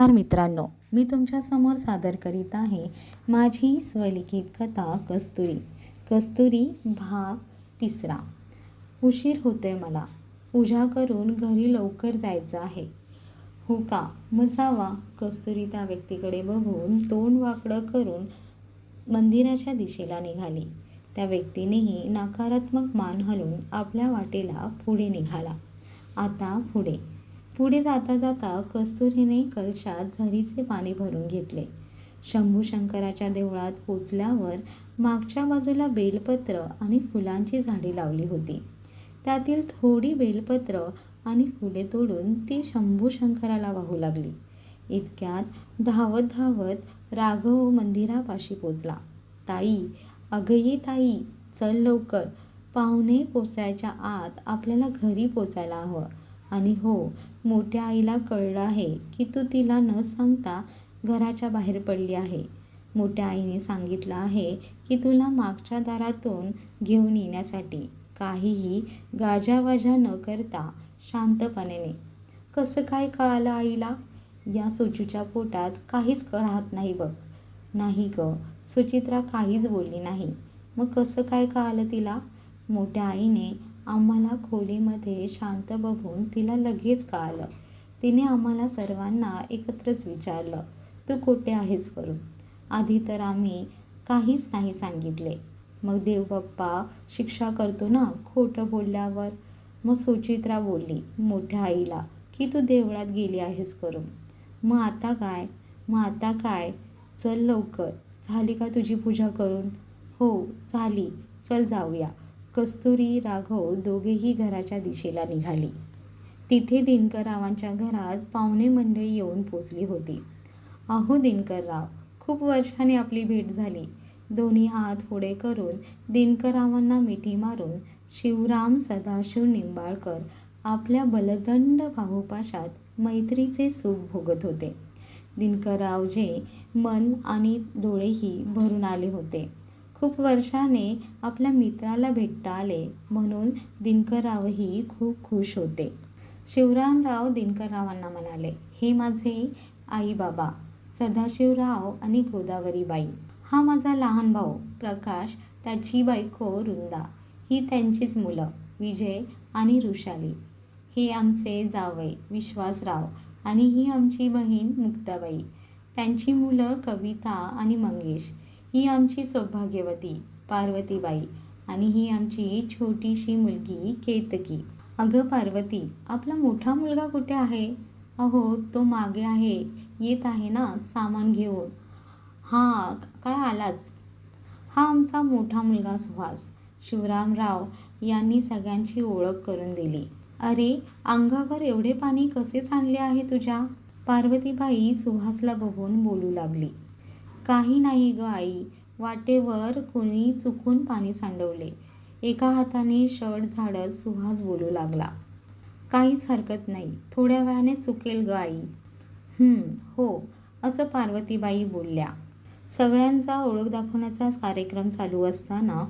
नमस्कार मित्रांनो मी तुमच्यासमोर सादर करीत आहे माझी स्वलिखित कथा कस्तुरी. कस्तुरी भाग तिसरा. उशीर होतोय मला. पूजा करून घरी लवकर जायचं आहे. हो का? मग जावा कस्तुरी त्या व्यक्तीकडे बघून तोंड वाकडं करून मंदिराच्या दिशेला निघाली. त्या व्यक्तीनेही नकारात्मक मान हलून आपल्या वाटेला पुढे निघाला. आता पुढे. पुढे जाता जाता कस्तुरीने कलशात झरीचे पाणी भरून घेतले. शंभू शंकराच्या देवळात पोचल्यावर मागच्या बाजूला बेलपत्र आणि फुलांची झाडे लावली होती. त्यातील थोडी बेलपत्र आणि फुले तोडून ती शंभू शंकराला वाहू लागली. इतक्यात धावत धावत राघव मंदिरापाशी पोचला. ताई अगये ताई चल लवकर. पाहुणे पोचायच्या आत आपल्याला घरी पोचायला हवं. आणि हो मोठ्या आईला कळलं आहे की तू तिला न सांगता घराच्या बाहेर पडली आहे. मोठ्या आईने सांगितलं आहे की तुला मागच्या दारातून घेऊन येण्यासाठी काहीही गाजावाजा न करता शांतपणे कसं काय कळालं आईला? या सुचूच्या पोटात काहीच राहत नाही बघ. नाही ग सुचित्रा काहीच बोलली नाही. मग कसं काय कळालं तिला? मोठ्या आईने आम्हाला खोलीमध्ये शांत बघून तिला लगेच कळालं. तिने आम्हाला सर्वांना एकत्रच विचारलं तू कुठे आहेस करून? आधी तर आम्ही काहीच नाही सांगितले. मग देवबाप्पा शिक्षा करतो ना खोटं बोलल्यावर? मग सुचित्रा बोलली मोठ्या आईला की तू देवळात गेली आहेस करून? मग आता काय? मग आता काय? चल लवकर. झाली का तुझी पूजा करून? हो झाली. चल जाऊया. कस्तुरी राघव दोघेही घराच्या दिशेला निघाली. तिथे दिनकररावांच्या घरात पाहुणे मंडळी येऊन पोचली होती. अहो दिनकरराव खूप वर्षाने आपली भेट झाली. दोन्ही हात पुढे करून दिनकररावांना मिठी मारून शिवराम सदाशिव निंबाळकर आपल्या बलदंड भाऊपाशात मैत्रीचे सुख भोगत होते. दिनकररावजे मन आणि डोळेही भरून आले होते. खूप वर्षाने आपल्या मित्राला भेटता आले म्हणून दिनकररावही खूप खुश होते. शिवरामराव दिनकररावांना म्हणाले हे माझे आई बाबा सदाशिवराव आणि गोदावरीबाई. हा माझा लहान भाऊ प्रकाश त्याची बायको रुंदा ही त्यांचीच मुलं विजय आणि ऋषाली हे आमचे जावई विश्वासराव आणि ही आमची बहीण मुक्ताबाई. त्यांची मुलं कविता आणि मंगेश. ही आमची सौभाग्यवती पार्वतीबाई आणि ही आमची छोटीशी मुलगी केतकी. अगं पार्वती आपला मोठा मुलगा कुठे आहे? अहो तो मागे आहे. येत आहे ना सामान घेऊन. हां काय आलाच? हा आमचा मोठा मुलगा सुहास. शिवरामराव यांनी सगळ्यांची ओळख करून दिली. अरे अंगावर एवढे पाणी कसे सांडले आहे तुझ्या? पार्वतीबाई सुहासला बघून बोलू लागली. काही नाही ग आई. वाटेवर कोणी चुकून पाणी सांडवले. एका हाताने शर्ट झाडत सुहास बोलू लागला. काहीच हरकत नाही. थोड्या वेळाने सुकेल ग आई. हो असं पार्वतीबाई बोलल्या. सगळ्यांचा ओळख दाखवण्याचा कार्यक्रम चालू असताना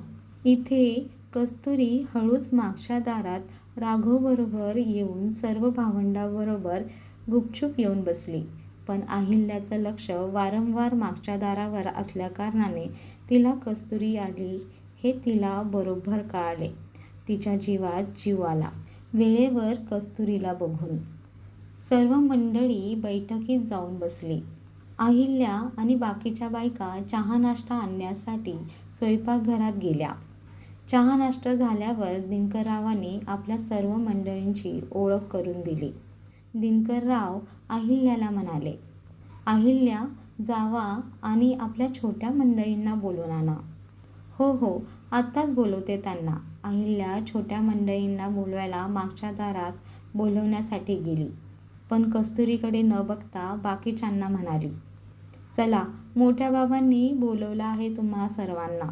इथे कस्तुरी हळूच मागच्या दारात राघवबरोबर येऊन सर्व भावंडाबरोबर गुपचूप येऊन बसली. पण अहिल्याचं लक्ष वारंवार मागच्या दारावर असल्याकारणाने तिला कस्तुरी आली. हे तिला बरोबर कळाले. तिच्या जीवात जीव आला. वेळेवर कस्तुरीला बघून. सर्व मंडळी बैठकीत जाऊन बसली. अहिल्या आणि बाकीच्या बायका चहा नाश्ता आणण्यासाठी स्वयंपाकघरात गेल्या. चहा नाश्ता झाल्यावर दिनकररावांनी आपल्या सर्व मंडळींची ओळख करून दिली. दिनकरराव अहिल्याला म्हणाले अहिल्या जावा आणि आपल्या छोट्या मंडळींना बोलून आणा. हो हो आत्ताच बोलवते त्यांना. अहिल्या छोट्या मंडळींना बोलवायला मागच्या दारात बोलवण्यासाठी गेली. पण कस्तुरीकडे न बघता बाकीच्यांना म्हणाली चला मोठ्या बाबांनी बोलवलं आहे तुम्हा सर्वांना.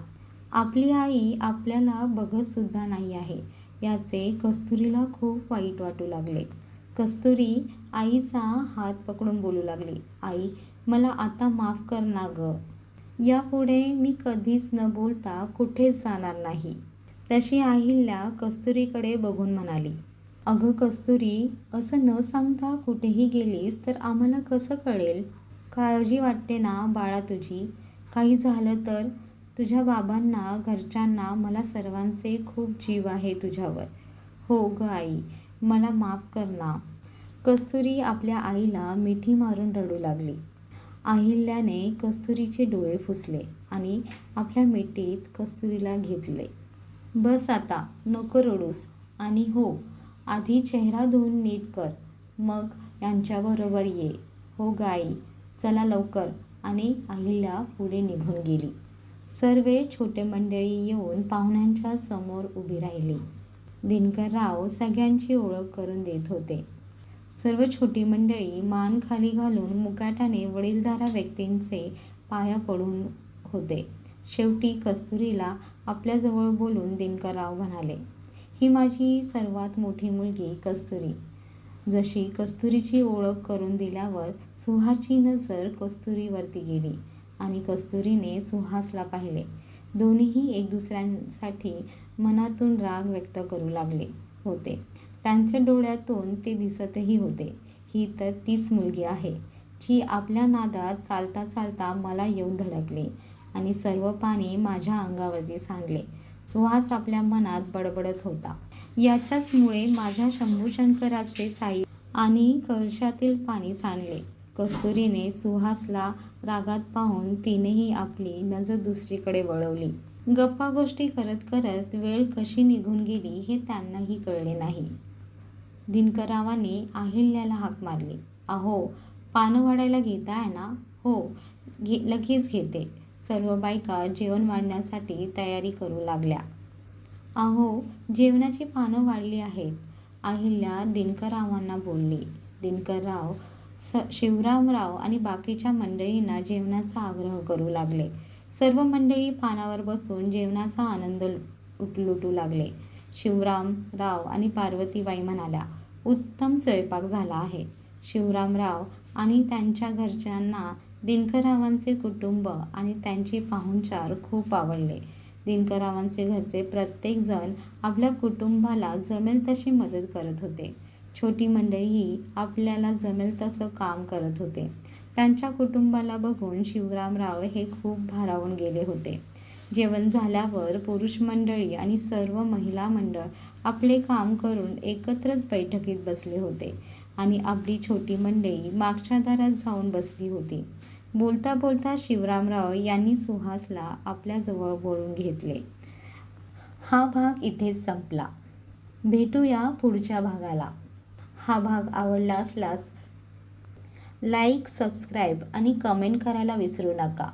आपली आई आपल्याला बघतसुद्धा नाही आहे. याचे कस्तुरीला खूप वाईट वाटू लागले. कस्तुरी आईचा हात पकडून बोलू लागली. आई मला आता माफ कर ना ग. यापुढे मी कधीच न बोलता कुठेच जाणार नाही. तशी अहिल्या कस्तुरीकडे बघून म्हणाली. अगं कस्तुरी असं न सांगता कुठेही गेलीस तर आम्हाला कसं कळेल? काळजी वाटते ना बाळा तुझी? काही झालं तर? तुझ्या बाबांना घरच्यांना मला सर्वांचे खूप जीव आहे तुझ्यावर. हो ग आई. मला माफ कर ना. कस्तुरी आपल्या आईला मिठी मारून रडू लागली. अहिल्याने कस्तुरीचे डोळे फुसले आणि आपल्या मिठीत कस्तुरीला घेतले. बस आता नको रडूस. आणि हो आधी चेहरा धुवून नीट कर. मग यांच्याबरोबर ये. हो गाई चला लवकर. आणि अहिल्या पुढे निघून गेली. सर्व छोटे मंडळी येऊन पाहुण्यांच्या समोर उभी राहिली. दिनकरराव सगळ्यांची ओळख करून देत होते. सर्व छोटी मंडळी मान खाली घालून मुकाट्याने वडीलधारा व्यक्तींचे पाया पडून होते. शेवटी कस्तुरीला आपल्याजवळ बोलून दिनकरराव म्हणाले ही माझी सर्वात मोठी मुलगी कस्तुरी. जशी कस्तुरीची ओळख करून दिल्यावर सुहाची नजर कस्तुरीवरती गेली आणि कस्तुरीने सुहासला पाहिले. दोन्हीही एक दुसऱ्यांसाठी मनातून राग व्यक्त करू लागले होते. त्यांच्या डोळ्यातून ते दिसतही होते. ही तर तीच मुलगी आहे जी आपल्या नादात चालता चालता मला येऊन धडकली आणि सर्व पाणी माझ्या अंगावरती सांडले. सुहास आपल्या मनात बडबडत होता. याच्याचमुळे माझ्या शंभूशंकराचे साई आणि कळशातील पाणी सांडले. कस्तुरीने सुहासला रागात पाहून तिनेही आपली नजर दुसरीकडे वळवली. गप्पा गोष्टी करत करत वेळ कशी निघून गेली हे त्यांनाही कळले नाही. दिनकररावांनी अहिल्याला हाक मारली. अहो पानं वाढायला घेताय ना? हो घे लगेच घेते. सर्व बायका जेवण वाढण्यासाठी तयारी करू लागल्या. अहो जेवणाची पानं वाढली आहेत. अहिल्या दिनकररावांना बोलली. दिनकरराव स शिवरामराव आणि बाकीच्या मंडळींना जेवणाचा आग्रह करू लागले. सर्व मंडळी पानावर बसून जेवणाचा आनंद लुट लुटू लागले. शिवरामराव आणि पार्वतीबाई म्हणाल्या उत्तम स्वयंपाक झाला आहे. शिवरामराव आणि त्यांच्या घरच्यांना दिनकररावांचे कुटुंब आणि त्यांचे पाहुणचार खूप आवडले. दिनकररावांचे घरचे प्रत्येकजण आपल्या कुटुंबाला जमेल तशी मदत करत होते. छोटी मंडळीही आपल्याला जमेल तसं काम करत होते. त्यांच्या कुटुंबाला बघून शिवरामराव हे खूप भारावून गेले होते. जेवण झाल्यावर पुरुष मंडळी आणि सर्व महिला मंडळ आपले काम करून एकत्रच बैठकीत बसले होते आणि आपली छोटी मंडळी मागच्या दारात जाऊन बसली होती. बोलता बोलता शिवरामराव यांनी सुहासला आपल्याजवळ बोलून घेतले. हा भाग इथेच संपला. भेटूया पुढच्या भागाला. हा भाग आवडला असल्यास लाईक सबस्क्राईब आणि कमेंट करायला विसरू नका.